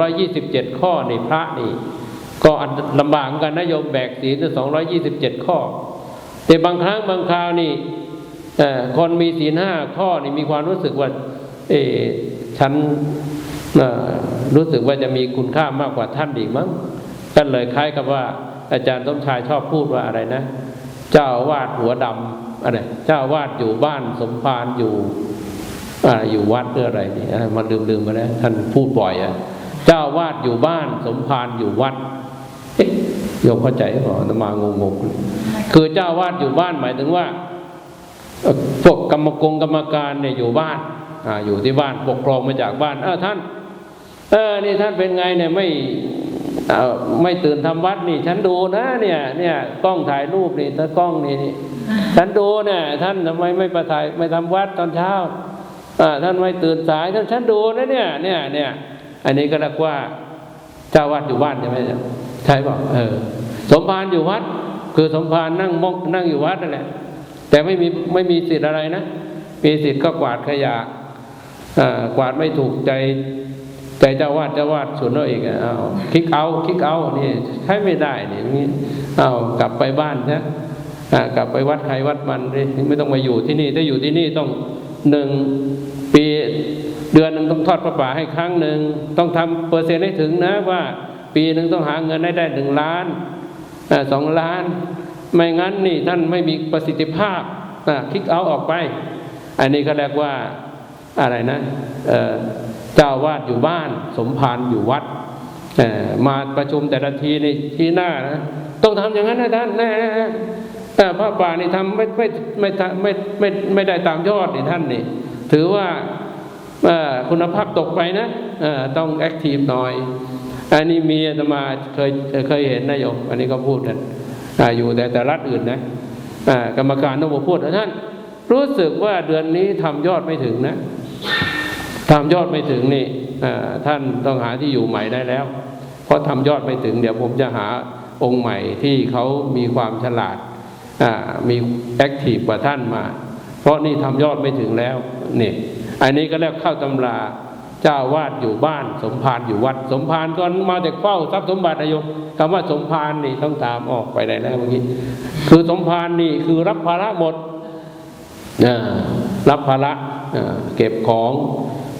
227 ข้อนี่พระนี่ ก็ลำบากกันนะโยมแบกศีลสองร้อยยี่สิบเจ็ดข้อ แต่บางครั้งบางคราวนี่คนมีศีลห้าข้อนี่มีความรู้สึกว่า เออฉันรู้สึกว่าจะมีคุณค่ามากกว่าท่านอีกมั้งก็เลยคล้ายกับว่า อาจารย์สมชายชอบพูดว่าอะไรนะ เจ้าวาดหัวดำอะไรเจ้าวาดอยู่บ้านสมภารอยู่ออยู่วัดหรืออะไรนี่มันลืมลืมๆไปแล้วท่านพูดบ่อยอะ เจ้าวาดอยู่บ้าน สมภารอยู่วัดเอ๊ะโยมเข้าใจหรือเปล่าอาตมางงๆคือเจ้าวาดอยู่บ้านหมายถึงว่าพวกกรรมกรกรรมการเนี่ยอยู่บ้านอ่าอยู่ที่บ้านปกครองมาจากบ้านเออท่าน เออนี่ท่านเป็นไงเนี่ยไม่ไม่ตื่นทำวัดนี่ ฉันดูนะเนี่ย เนี่ยกล้องถ่ายรูปนี่ถ้ากล้องนี่ฉันดูเนี่ย ท่านทำไมไม่ประถ่ายไม่ทำวัดตอนเช้าอ่าท่านไม่ตื่นสายท่านฉันดูนะเนี่ยเนี่ยเนี่ย นนี้ก็เรียกว่าเจ้าวัดอยู่บ้านใช่ไหมใช่เปล่าเออ สมภารอยู่วัด คือสมภารนั่งมกนั่งอยู่วัดนั่นแหละ แต่ไม่มีไม่มีสิทธิ์อะไรนะ มีสิทธิ์ก็กวาดขยะอ่ากวาดไม่ถูกใจใจเจ้าวาดเจ้าวาดส่วนเราเองอะเอาคิกเอาคิกเอานี่ใช้ไม่ได้นี่นี้เอากลับไปบ้านนะอ่ากลับไปวัดใครวัดมันเลยไม่ต้องมาอยู่ที่นี่ถ้าอยู่ที่นี่ต้องหนึ่งปี เดือนหนึ่งต้องทอดพระป่าให้ครั้งหนึ่งต้องทำเปอร์เซ็นต์ให้ถึงนะว่า ปีหนึ่งต้องหาเงินได้ได้หนึ่งล้านสองล้าน ไม่งั้นนี่ท่านไม่มีประสิทธิภาพอ่าคิกเอาออกไป อันนี้ก็เรียกว่าอะไรนะเจ้าวาดอยู่บ้าน สมภารอยู่วัดมาประชุมแต่ละทีในที่หน้านะต้องทำอย่างนั้นนะท่านแน่แต่พระป่านี่ทำไม่ไม่ไม่ไม่ไม่ไม่ได้ตามยอดนี่ท่านนี่ ถือว่า คุณภาพตกไปนะต้องแอคทีฟหน่อย อันนี้มีอาตมาเคยเคยเห็นนะโยมอันนี้ก็พูดกันอ่าอยู่แต่แต่รัฐอื่นนะกรรมการต้องมาพูดท่าน รู้สึกว่าเดือนนี้ทำยอดไม่ถึงนะทำยอดไม่ถึงนี่ท่านต้องหาที่อยู่ใหม่ได้แล้ว เพราะทำยอดไม่ถึง เดี๋ยวผมจะหาองค์ใหม่ที่เขามีความฉลาดมีแอคทีฟกว่าท่านมา เพราะนี่ทำยอดไม่ถึงแล้วนี่ อันนี้ก็เรียกเข้าตำราเจ้าวาดอยู่บ้าน สมภารอยู่วัด สมภารก็มาจากเฝ้าทรัพย์สมบัตินายโยมคำว่าสมภารนี่ต้องตามออกไปได้แล้วเมื่อกี้คือสมภารนี่คือรับภาระหมดรับภาระเก็บของ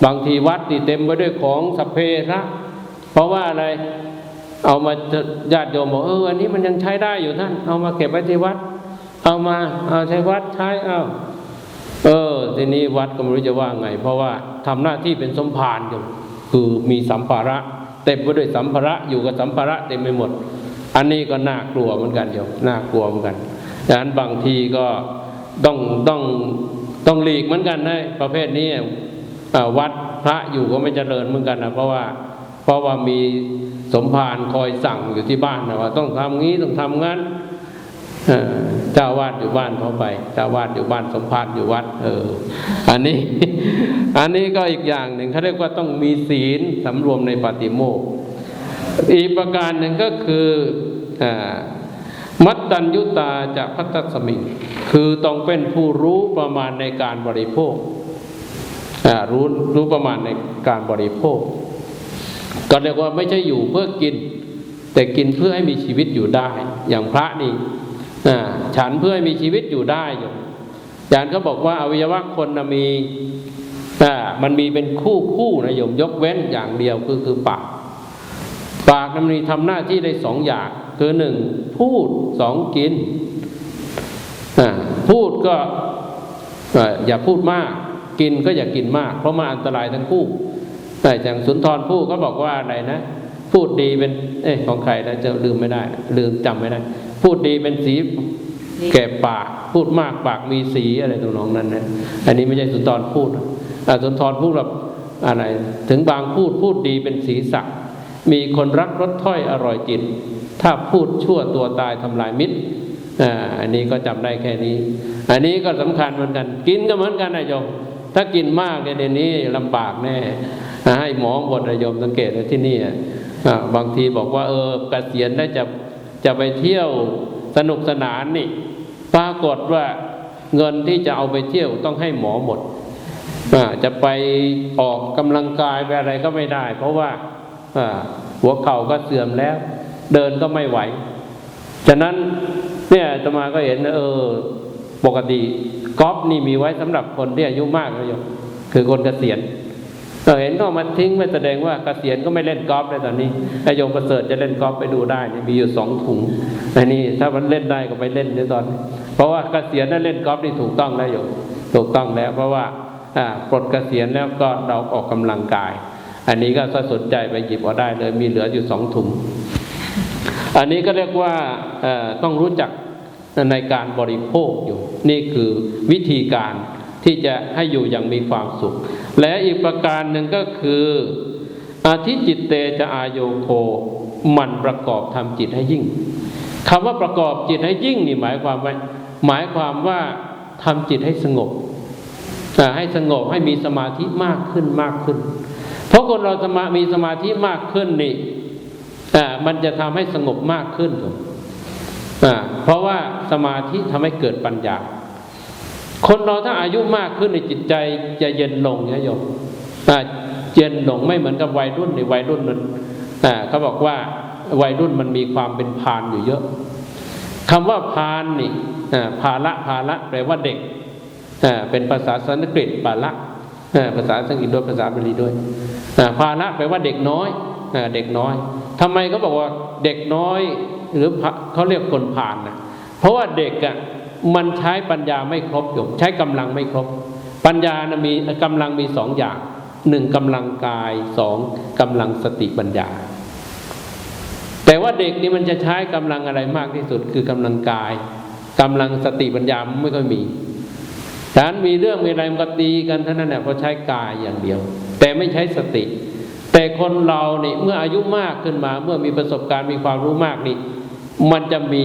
บางทีวัดนี่เต็มไปด้วยของสัพเพระเพราะว่าอะไรเอามาญาติโยมบอกเอออันนี้มันยังใช้ได้อยู่ท่าน เอามาเก็บไว้ที่วัด เอามาเอาใช้วัดใช้เอา เออทีนี้วัดก็ไม่รู้จะว่าไง เพราะว่าทำหน้าที่เป็นสมภารอยู่คือมีสัมภาระเต็มไปด้วยสัมภาระอยู่กับสัมภาระเต็มไปหมด อันนี้ก็น่ากลัวเหมือนกันโยมน่ากลัวเหมือนกันดังนั้นบางทีก็ต้องต้องต้องหลีกเหมือนกันนะประเภทนี้วัดพระอยู่ก็ไม่เจริญเหมือนกันนะเพราะว่าเพราะว่ามีสมภารคอยสั่งอยู่ที่บ้านนะว่าต้องทำงี้ต้องทำงั้น เจ้าวาดอยู่บ้านเขาไปเจ้าวาดอยู่บ้านสมภารอยู่วัด เออ อันนี้ อันนี้ก็อีกอย่างหนึ่งเขาเรียกว่าต้องมีศีลสำรวมในปาติโมกข์อีกประการหนึ่งก็คืออมัตตัญยุตาจะพัตตสมิงคือต้องเป็นผู้รู้ประมาณในการบริโภครู้รู้ประมาณในการบริโภค ก็เรียกว่าไม่ใช่อยู่เพื่อกิน แต่กินเพื่อให้มีชีวิตอยู่ได้ อย่างพระนี่ ฉันเพื่อให้มีชีวิตอยู่ได้อยู่อย่างนั้นเขาบอกว่าอวัยวะคนนะมีมันมีเป็นคู่คู่นะโยมยกเว้นอย่างเดียวคือคือปาก ปากนั้นมีทำหน้าที่ได้สองอย่าง คือหนึ่งพูดสองกินพูดก็ออย่าพูดมาก กินก็อย่ากินมาก เพราะมันอันตรายทั้งคู่แต่อย่างสุนทรภู่ก็บอกว่าอะไรนะ พูดดีเป็นเอ้ของใครนะจะลืมไม่ได้ ลืมจำไม่ได้ พูดดีเป็นสีแก่ปากพูดมากปากมีสีอะไรตรงนองนั้นนะอันนี้ไม่ใช่สุนทรพูดอสุนทรพูดแบบอะไร ถึงบางพูดพูดดีเป็นสีสักมีคนรักรสถ้อยอร่อยจิต ถ้าพูดชั่วตัวตายทำลายมิตรอ่าอันนี้ก็จำได้แค่นี้ อันนี้ก็สำคัญเหมือนกัน กินก็เหมือนกันนะโยมถ้ากินมากเนี่ยเดี๋ยวนี้ลำบากแน่ให้หมอบทนะโยมสังเกตว่าที่นี่อ่าบางทีบอกว่าเออเกษียณได้จะ จะไปเที่ยวสนุกสนานนี่ ปรากฏว่าเงินที่จะเอาไปเที่ยวต้องให้หมอหมดจะไปออกกำลังกายไปอะไรก็ไม่ได้ เพราะว่าหัวเข่าก็เสื่อมแล้ว เดินก็ไม่ไหว ฉะนั้นเนี่ยตมาก็เห็นเออปกติกอล์ฟนี่มีไว้สำหรับคนที่อายุมากนะโยมคือคนเกษียณ เออเห็นก็มาทิ้งไม่แสดงว่าเกษียณก็ไม่เล่นกอล์ฟเลยตอนนี้ไอโยมประเสริฐจะเล่นกอล์ฟไปดูได้นี่มีอยู่สองถุงอันนี้ถ้ามันเล่นได้ก็ไปเล่นในตอนนี้เพราะว่าเกษียณนั้นเล่นกอล์ฟนี่ถูกต้องแล้วโยมถูกต้องแล้ว เพราะว่าอ่าปลดเกษียณแล้วก็เราออกกำลังกาย อันนี้ก็ถ้าสนใจไปหยิบเอาได้เลยมีเหลืออยู่สองถุงอันนี้ก็เรียกว่าต้องรู้จักในการบริโภคอยู่ นี่คือวิธีการ ที่จะให้อยู่อย่างมีความสุข และอีกประการหนึ่งก็คืออาทิจิตเตจะอายโยโคมันประกอบทำจิตให้ยิ่งคำว่าประกอบจิตให้ยิ่งนี่หมายความว่าหมายความว่าทำจิตให้สงบให้สงบให้มีสมาธิมากขึ้นมากขึ้น เพราะคนเราสมามีสมาธิมากขึ้นนี่มันจะทำให้สงบมากขึ้นเพราะว่าสมาธิทำให้เกิดปัญญา คนเราถ้าอายุมากขึ้นในจิตใจจะเย็นลงนะโยมอ่าเย็นลงไม่เหมือนกับวัยรุ่นในวัยรุ่นมันเขาบอกว่าวัยรุ่นมันมีความเป็นพานอยู่เยอะคำว่าพานนี่อ่าภาละภาละแปลว่าเด็กเป็นภาษาสันสกฤตภาละภาษาสังกฤษด้วยภาษาบาลีด้วยอ่าภาละแปลว่าเด็กน้อยเด็กน้อยทำไมเขาบอกว่าเด็กน้อยหรือเขาเรียกคนผ่านนะเพราะว่าเด็กอะ มันใช้ปัญญาไม่ครบอยู่ใช้กำลังไม่ครบ ปัญญานะมีกำลังมีสองอย่างหนึ่งกำลังกายสองกำลังสติปัญญา แต่ว่าเด็กนี่มันจะใช้กำลังอะไรมากที่สุด คือกำลังกายกำลังสติปัญญามไม่ค่อยมีฉะนั้นมีเรื่องมีอะไรมันก็ตีกันเท่านั้นแหละเพราะใช้กายอย่างเดียว แต่ไม่ใช้สติ แต่คนเราเนี่ยเมื่ออายุมากขึ้นมา เมื่อมีประสบการณ์มีความรู้มากนี่มันจะมี